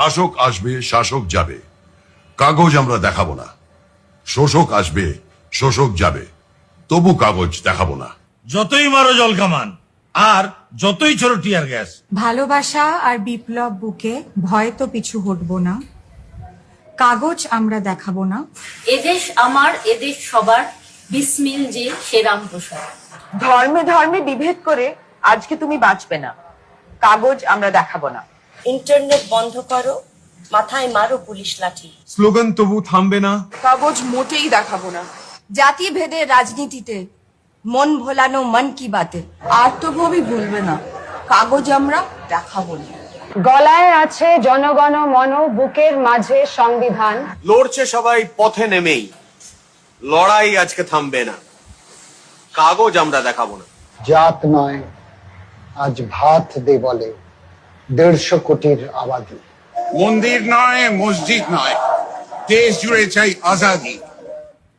শাসক আসবে শাসক যাবে। কাগজ আমরা দেখাবো না। শোষক আসবে শোষক যাবে। তবু কাগজ দেখাবো না। যতই মারো জল কামান আর যতই ছোট টিয়ার গ্যাস। ভালোবাসা আর বিপ্লব বুকে ভয় তো পিছু হটবো না। কাগজ আমরা দেখাবো না। এদেশ আমার এদেশ সবার। বিসমিল যে সে রামপ্রসাদ। ধর্মে ধর্মে বিভেদ করে আজকে তুমি বাঁচবে না। কাগজ আমরা দেখাবো না। ইন্টারনেট বন্ধ করো মাথায় মারো পুলিশ লাঠি। স্লোগান তবু থামবে না। কাগজ মোটেই দেখাবো না। জাতি ভেদে রাজনীতিতে মন ভোলানো মন কি বাতে আর তো ভবি ভুলবে না। কাগজ আমরা দেখাবো না। গলায় আছে জনগণ মন বুকের মাঝে সংবিধান। লড়ছে সবাই পথে নেমেই। লড়াই আজকে থামবে না। কাগজ আমরা দেখাবো না। জাত নয় আজ ভাত দে বলে। দেড়শো কোটির আবাদি মন্দির নয় মসজিদ নয় দেশ জুড়ে চাই আজাদি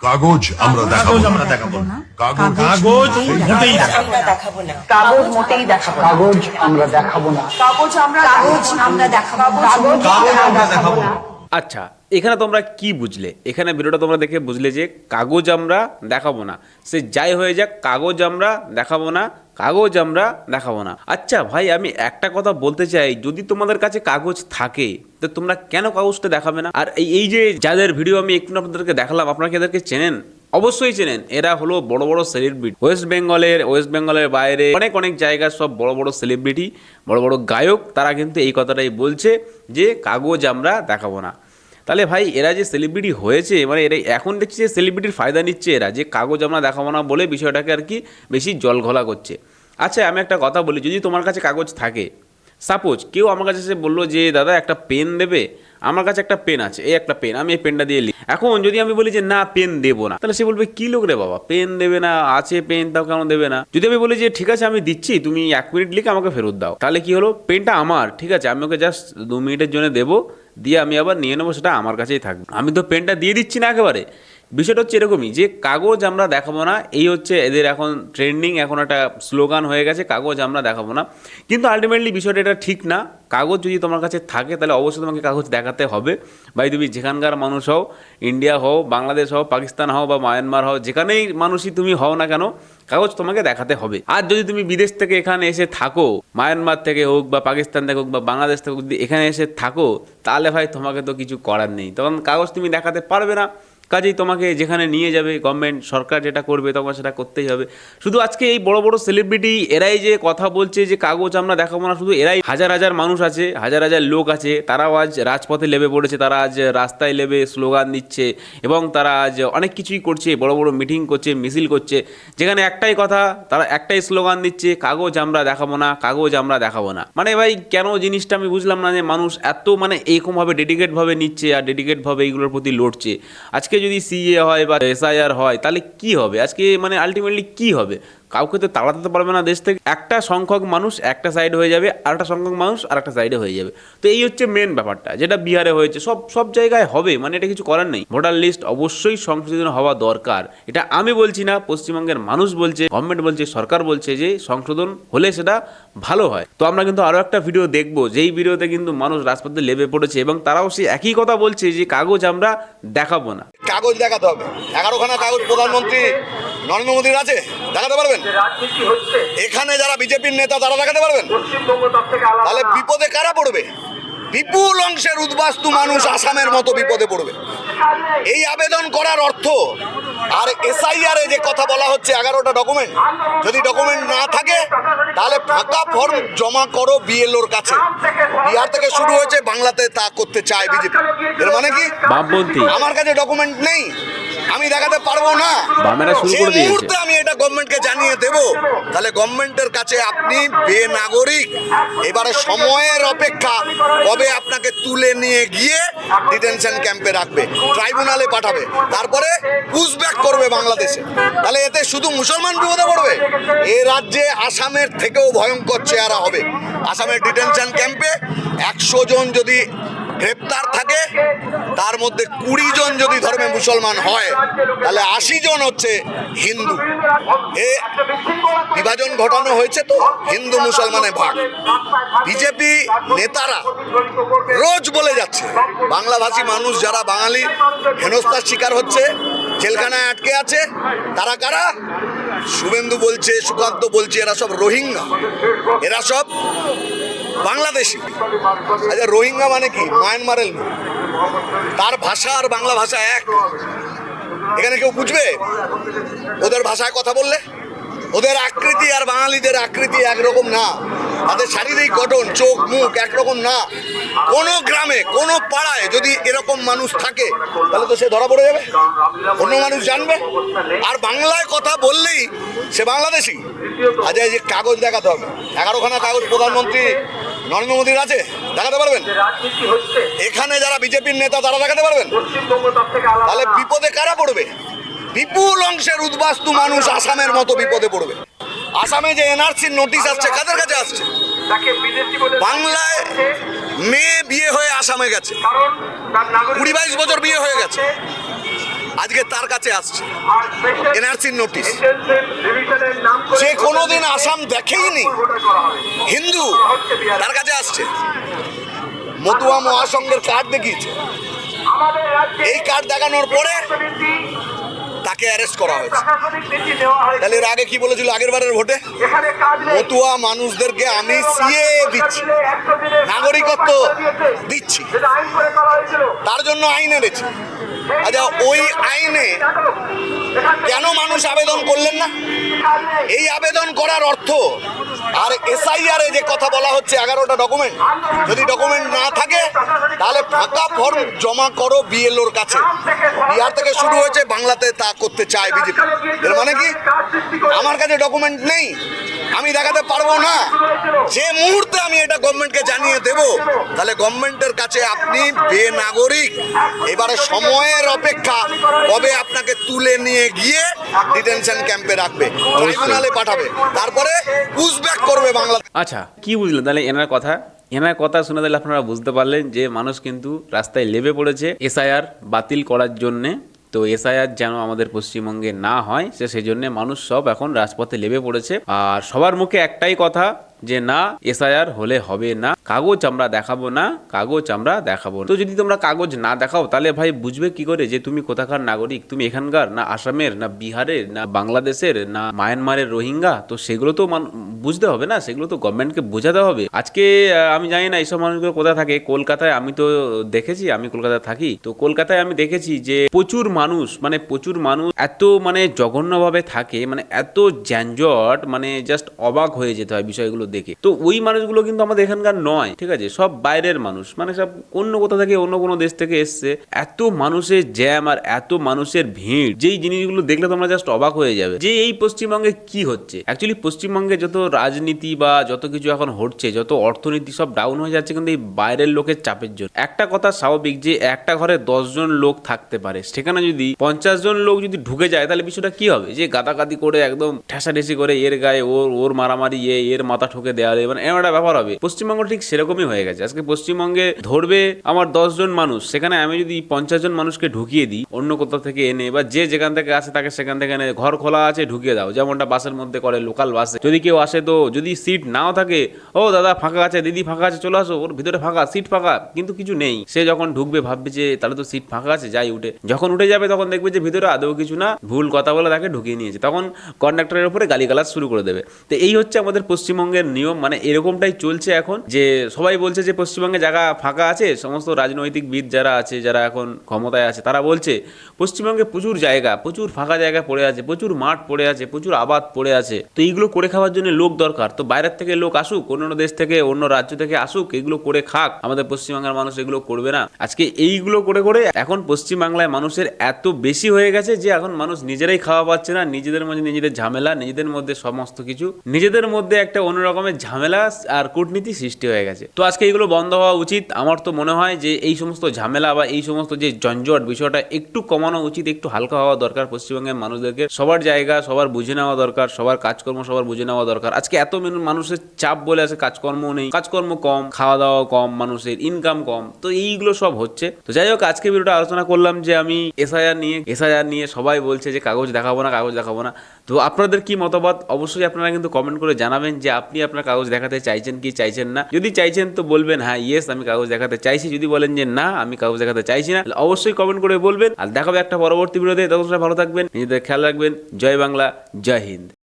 কাগজ আমরা দেখাবো কাগজ আমরা দেখাবো না কাগজ কাগজ মোটেই দেখাবো আমরা না কাগজ মোটেই দেখাবো কাগজ আমরা দেখাবো না কাগজ আমরা কাগজ আমরা দেখাবো কাগজ আমরা দেখাবো না আচ্ছা এখানে তোমরা কি বুঝলে? এখানে ভিডিওটা তোমরা দেখে বুঝলে যে কাগজ আমরা দেখাবো না। সে যাই হয়ে যাক, কাগজ আমরা দেখাবো না, কাগজ আমরা দেখাবো না। আচ্ছা ভাই, আমি একটা কথা বলতে চাই, যদি তোমাদের কাছে কাগজ থাকে, তো তোমরা কেন কাগজটা দেখাবে না? আর এই যে যাদের ভিডিও আমি একটু আপনাদেরকে দেখালাম, আপনারা এদেরকে চেনেন? অবশ্যই চেনেন। এরা হলো বড় বড় সেলিব্রিটি ওয়েস্ট বেঙ্গলের ওয়েস্ট বেঙ্গলের বাইরে অনেক অনেক জায়গার সব বড় বড় সেলিব্রিটি বড় বড় গায়ক, তারা কিন্তু এই কথাটাই বলছে যে কাগজ আমরা দেখাবো না। তাহলে ভাই, এরা যে সেলিব্রিটি হয়েছে মানে এরা এখন দেখছি যে সেলিব্রিটির ফায়দা নিচ্ছে এরা, যে কাগজ আমরা দেখাবো না বলে বিষয়টাকে আর কি বেশি জল ঘোলা করছে। আচ্ছা আমি একটা কথা বলি, যদি তোমার কাছে কাগজ থাকে সাপোজ কেউ আমার কাছে এসে বলল যে, দাদা, একটা পেন দেবে? আমার কাছে একটা পেন আছে, এই একটা পেন আমি এই পেনটা দিয়ে লিখি। এখন যদি আমি বলি যে, না পেন দেবো না, তাহলে সে বলবে, কি লোক রে বাবা পেন দেবে না, আছে পেন তাও কেন দেবে না? যদি আমি বলি যে, ঠিক আছে, আমি দিচ্ছি, তুমি এক মিনিট লিখে আমাকে ফেরত দাও, তাহলে কি হলো? পেনটা আমার, ঠিক আছে, আমি ওকে জাস্ট দু মিনিটের জন্য দেবো দিয়ে আমি আবার নিয়ে নেব, সেটা আমার কাছেই থাকবে। আমি তো পেনটা দিয়ে দিচ্ছি না একেবারে। বিষয়টা হচ্ছে এরকমই, যে কাগজ আমরা দেখাবো না, এই হচ্ছে এদের এখন ট্রেন্ডিং এখন একটা স্লোগান হয়ে গেছে, কাগজ আমরা দেখাবো না। কিন্তু আলটিমেটলি বিষয়টা এটা ঠিক না। কাগজ যদি তোমার কাছে থাকে, তাহলে অবশ্যই তোমাকে কাগজ দেখাতে হবে। ভাই তুমি যেখানকার মানুষ হও ইন্ডিয়া হও বাংলাদেশ হও পাকিস্তান হও বা মায়ানমার হও, যেখানেই মানুষই তুমি হও না কেন, কাগজ তোমাকে দেখাতে হবে। আর যদি তুমি বিদেশ থেকে এখানে এসে থাকো মায়ানমার থেকে হোক বা পাকিস্তান থেকে হোক বা বাংলাদেশ থেকে যদি এখানে এসে থাকো, তাহলে ভাই তোমাকে তো কিছু করার নেই। তখন কাগজ তুমি দেখাতে পারবে না। কাজেই তোমাকে যেখানে নিয়ে যাবে গভর্নমেন্ট সরকার যেটা করবে তখন সেটা করতেই হবে। শুধু আজকে এই বড় বড় সেলিব্রিটি এরাই যে কথা বলছে, যে কাগজ আমরা দেখাবো না, শুধু এরাই হাজার হাজার মানুষ আছে, হাজার হাজার লোক আছে, তারাও আজ রাজপথে লেবে পড়েছে, তারা আজ রাস্তায় লেবে স্লোগান দিচ্ছে, এবং তারা আজ অনেক কিছুই করছে, বড় বড় মিটিং করছে, মিছিল করছে। যেখানে একটাই কথা, তারা একটাই স্লোগান দিচ্ছে, কাগজ আমরা দেখাবো না, কাগজ আমরা দেখাবো না। মানে ভাই, কেন জিনিসটা আমি বুঝলাম না যে মানুষ এত মানে এরকমভাবে ডেডিকেটভাবে নিচ্ছে, আর ডেডিকেটভাবে এইগুলোর প্রতি লড়ছে। আজকে যদি সিএ হয় বা এসআইআর হয় তাহলে কি হবে? আজকে মানে আলটিমেটলি কি হবে? কাউকে তো তাড়াতে পারবে না দেশ থেকে। একটা সংখ্যক মানুষ একটা সাইড হয়ে যাবে, আর একটা সংখ্যক মানুষ আর একটা সাইডে হয়ে যাবে। তো এই হচ্ছে মেন ব্যাপারটা, যেটা বিহারে হয়েছে। সব সব জায়গায় হবে মানে এটা কিছু করার নেই। ভোটার লিস্ট অবশ্যই সংশোধন হওয়া দরকার। এটা আমি বলছি না, পশ্চিমবঙ্গের মানুষ বলছে গভর্নমেন্ট বলছে, সরকার বলছে যে সংশোধন হলে সেটা ভালো হয়। তো আমরা কিন্তু আরও একটা ভিডিও দেখব, যেই ভিডিওতে কিন্তু মানুষ রাজপথে লেবে পড়েছে এবং তারাও সেই একই কথা বলছে যে কাগজ আমরা দেখাবো না। কাগজ দেখাতে হবে। এগারোখানা কাগজ প্রধানমন্ত্রী নরেন্দ্র মোদীর আছে দেখাতে পারবেন? এখানে যারা বিজেপির নেতা তারা দেখাতে পারবেন? তাহলে বিপদে কারা পড়বে? বিপুল অংশের উদ্বাস্তু মানুষ আসামের মতো বিপদে পড়বে। এই আবেদন করার অর্থ আর এসআইআর এ যে কথা বলা হচ্ছে এগারোটা ডকুমেন্ট যদি ডকুমেন্ট না থাকে তাহলে ফাঁকা ফর্ম জমা করো বিএলওর কাছে। বিহার থেকে শুরু হয়েছে বাংলাতে তা করতে চায় বিজেপি। এর মানে কি? আমার কাছে ডকুমেন্ট নেই। আমি দেখাতে পারব না। বামেরা শুরু করে দিয়েছে। মুহূর্তে আমি এটা গভর্নমেন্টকে জানিয়ে দেব তাহলে গভর্নমেন্টের কাছে আপনি বেনাগরিক। এবারে সময়ের অপেক্ষা কবে আপনাকে তুলে নিয়ে গিয়ে ডিটেনশন ক্যাম্পে রাখবে ট্রাইব্যুনালে পাঠাবে তারপরে পুশব্যাক করবে বাংলাদেশে। তাহলে এতে শুধু মুসলমান বিপদে পড়বে? এ রাজ্যে আসামের থেকেও ভয়ঙ্কর চেহারা হবে। আসামের ডিটেনশন ক্যাম্পে একশো জন যদি গ্রেপ্তার থাকে, তার মধ্যে কুড়ি জন যদি ধর্মে মুসলমান হয়, তাহলে আশি জন হচ্ছে হিন্দু। এ বিভাজন ঘটানো হয়েছে তো, হিন্দু মুসলমানের ভাগ। বিজেপি নেতারা রোজ বলে যাচ্ছে, বাংলাভাষী মানুষ যারা বাঙালি, হেনস্থার শিকার হচ্ছে, জেলখানায় আটকে আছে, তারা কারা? শুভেন্দু বলছে, সুকান্ত বলছে, এরা সব রোহিঙ্গা। এরা সব বাংলাদেশি। আচ্ছা রোহিঙ্গা মানে কি? মায়ানমারের লোক তার ভাষা আর বাংলা ভাষা এক। এখানে কেউ বুঝবে? ওদের ভাষায় কথা বললে? ওদের আকৃতি আর বাঙালিদের আকৃতি একরকম না। তাদের শারীরিক গঠন, চোখ, মুখ একরকম না। কোনো গ্রামে, কোনো পাড়ায় যদি এরকম মানুষ থাকে, তাহলে তো সে ধরা পড়ে যাবে। অন্য মানুষ জানবে। আর বাংলায় কথা বললেই সে বাংলাদেশি। আজ যে কাগজ দেখাতে হবে। এগারোখানা কাগজ, প্রধানমন্ত্রী নরেন্দ্র মোদীর আছে দেখাতে পারবেন? এখানে যারা বিজেপির নেতা তারা দেখাতে পারবেন? তাহলে বিপদে কারা পড়বে? বিপুল অংশের উদ্বাস্তু মানুষ আসামের মতো বিপদে পড়বে। আসামে যে এনআরসির নোটিশ আসছে কাদের কাছে আসছে? বাংলায় মেয়ে বিয়ে হয়ে আসামে গেছে। কুড়ি বাইশ বছর বিয়ে হয়ে গেছে। আজকে তার কাছে আসছে। এনআরসির নোটিশ সে কোনোদিন আসাম দেখেইনি। হিন্দু, তার কাছে আসছে। মতুয়া মহাসংঘের কার্ড দেখিয়েছে। এই কার্ড দেখানোর পরে তাকে অ্যারেস্ট করা হয়েছে। তাহলে এর আগে কি বলেছিল আগের বারের ভোটে? মতুয়া মানুষদেরকে আমি সিএ দিচ্ছি। নাগরিকত্ব দিচ্ছি। তার জন্য আইন এনেছি। আচ্ছা ওই আইনে কেন মানুষ আবেদন করলেন না? এই আবেদন করার অর্থ আর এসআইআর যে কথা বলা হচ্ছে, এগারোটা ডকুমেন্ট যদি ডকুমেন্ট না থাকে, তাহলে ফাঁকা ফর্ম জমা করো বিএলওর কাছে। বিহার থেকে শুরু হয়েছে, বাংলাতে তা করতে চায় বিজেপি এর মানে কি? আমার কাছে ডকুমেন্ট নেই। আমি দেখাতে পারব না। যে মুহূর্তে আমি এটা গভর্নমেন্টকে জানিয়ে দেব তাহলে গভর্নমেন্টের কাছে আপনি বেনাগরিক। এবারে সময়ের অপেক্ষা কবে আপনাকে তুলে নিয়ে গিয়ে ডিটেনশন ক্যাম্পে রাখবে ট্রাইব্যুনালে পাঠাবে তারপরে পুশব্যাক করবে বাংলা আচ্ছা কি বুঝলেন? তাহলে এনার কথা এনার কথা শুনে তাহলে আপনারা বুঝতে পারলেন যে মানুষ কিন্তু রাস্তায় লেবে পড়েছে এসআইআর বাতিল করার জন্যে। তো এসআইআর যেন আমাদের পশ্চিমবঙ্গে না হয়, সে সেই জন্য মানুষ সব এখন রাজপথে লেবে পড়েছে। আর সবার মুখে একটাই কথা যে না, এসআইআর হলে হবে না, কাগজ আমরা দেখাবো না, কাগজ আমরা দেখাবো তো যদি তোমরা কাগজ না দেখাও, তাহলে ভাই বুঝবে কি করে যে তুমি কোথাকার নাগরিক? তুমি এখানকার না আসামের, না বিহারের, না বাংলাদেশের, না মায়ানমারের রোহিঙ্গা? তো সেগুলো তো বুঝতে হবে না, সেগুলো তো গভর্নমেন্টকে বোঝাতে হবে। আজকে আমি জানি না এইসব মানুষগুলো কোথায় থাকে। কলকাতায় আমি তো দেখেছি, আমি কলকাতায় থাকি। তো কলকাতায় আমি দেখেছি যে প্রচুর মানুষ মানে প্রচুর মানুষ এত মানে জঘন্যভাবে থাকে মানে এত যানজট মানে জাস্ট অবাক হয়ে যেতে হয় বিষয়গুলো দেখে। তো ওই মানুষগুলো কিন্তু আমাদের এখানকার নয়, ঠিক আছে? সব বাইরের মানুষ। মানে সব অন্য কোথা থেকে অন্য কোনো দেশ থেকে এসছে। এত মানুষের জ্যাম আর এত মানুষের ভিড়। যেই জিনিসগুলো দেখলে তোমরা জাস্ট অবাক হয়ে যাবে যে এই পশ্চিমবঙ্গে কি হচ্ছে। অ্যাকচুয়ালি পশ্চিমবঙ্গে যত রাজনীতি বা যত কিছু এখন হচ্ছে, যত অর্থনীতি সব ডাউন হয়ে যাচ্ছে কিন্তু এই বাইরের লোকের চাপের জন্য। একটা কথা স্বাভাবিক যে একটা ঘরে দশজন লোক থাকতে পারে। সেখানে যদি পঞ্চাশ জন লোক যদি ঢুকে যায়, তাহলে বিষয়টা কি হবে? যে গাদাগাদি করে একদম ঠেসাঠেসি করে এর গায়ে ওর ওর মারামারি, এ, এর মাথা ঠুকে দেওয়ালে মানে এমন একটা ব্যাপার হবে। পশ্চিমবঙ্গ ঠিক সেরকমই হয়ে গেছে। আজকে পশ্চিমবঙ্গে ধরবে আমার দশজন মানুষ, সেখানে আমি যদি পঞ্চাশ জন মানুষকে ঢুকিয়ে দিই, অন্য কোথাও থেকে এনে বা যে যেখান থেকে আসে তাকে সেখান থেকে এনে ঘর খোলা আছে, ঢুকিয়ে দাও। যেমনটা বাসের মধ্যে করে লোকাল বাসে যদি কেউ আসে তো, যদি সিট নাও থাকে, ও দাদা, ফাঁকা আছে, দিদি ফাঁকা আছে, চলে আসো, ওর ভিতরে ফাঁকা সিট ফাঁকা। কিন্তু কিছু নেই। সে যখন ঢুকবে, ভাববে যে, তাহলে তো সিট ফাঁকা আছে, যাই উঠে। যখন উঠে যাবে, তখন দেখবে যে, ভিতরে আদৌ কিছু না, ভুল কথা বলে তাকে ঢুকিয়ে নিয়েছে। তখন কন্ডাক্টরের উপরে গালিগালাজ শুরু করে দেবে। তো এই হচ্ছে আমাদের পশ্চিমবঙ্গের নিয়ম মানে এরকমটাই চলছে এখন যে সবাই বলছে যে পশ্চিমবঙ্গে জায়গা ফাঁকা আছে, সমস্ত রাজনৈতিকবিদ যারা আছে, যারা এখন ক্ষমতায় আছে, তারা বলছে পশ্চিমবঙ্গে প্রচুর জায়গা, প্রচুর ফাঁকা জায়গা পড়ে আছে, প্রচুর মাঠ পড়ে আছে, প্রচুর আবাদ পড়ে আছে। তো এইগুলো করে খাওয়ার জন্য লোক দরকার। তো বাইরের থেকে লোক আসুক অন্য দেশ থেকে, অন্য রাজ্য থেকে আসুক, এগুলো করে খাক। আমাদের পশ্চিমবাংলার মানুষ এগুলো করবে না। আজকে এইগুলো করে করে এখন পশ্চিমবাংলায় মানুষের এত বেশি হয়ে গেছে যে এখন মানুষ নিজেরাই খাওয়া পাচ্ছে না, নিজেদের মধ্যে নিজেদের ঝামেলা, নিজেদের মধ্যে সমস্ত কিছু, নিজেদের মধ্যে একটা অন্যরকম রকমের ঝামেলা আর কূটনীতি সৃষ্টি হয়ে গেছে। তো আজকে এগুলো বন্ধ হওয়া উচিত। আমার তো মনে হয় যে এই সমস্ত ঝামেলা বা এই সমস্ত যে জঞ্জট বিষয়টা একটু কমানো উচিত, একটু হালকা হওয়া দরকার পশ্চিমবঙ্গের মানুষদেরকে। সবার জায়গা, সবার বুঝে নেওয়া দরকার, সবার কাজকর্ম সবার বুঝে নেওয়া দরকার। আজকে এত মেনু- মানুষের চাপ বলে আছে কাজকর্ম নেই, কাজকর্ম কম খাওয়া দাওয়া কম, মানুষের ইনকাম কম। তো এইগুলো সব হচ্ছে। তো যাই হোক, আজকে ভিডিওটা আলোচনা করলাম যে আমি এসআইআর নিয়ে এসআইআর নিয়ে সবাই বলছে যে কাগজ দেখাবো না, কাগজ দেখাবো না। তো আপনাদের কি মতামত? অবশ্যই আপনারা কিন্তু কমেন্ট করে জানাবেন যে আপনি আপনার কাগজ দেখাতে চাইছেন কি চাইছেন না? যদি চাইছেন তো বলবেন হ্যাঁ ইয়েস আমি কাগজ দেখাতে চাইছি। যদি বলেন যে, না, আমি কাগজ দেখাতে চাইছি না অবশ্যই কমেন্ট করে বলবেন। আর দেখাবে একটা পরবর্তী বিরোধে ততটা ভালো থাকবেন, নিজেদের খেয়াল রাখবেন। জয় বাংলা, জয় হিন্দ।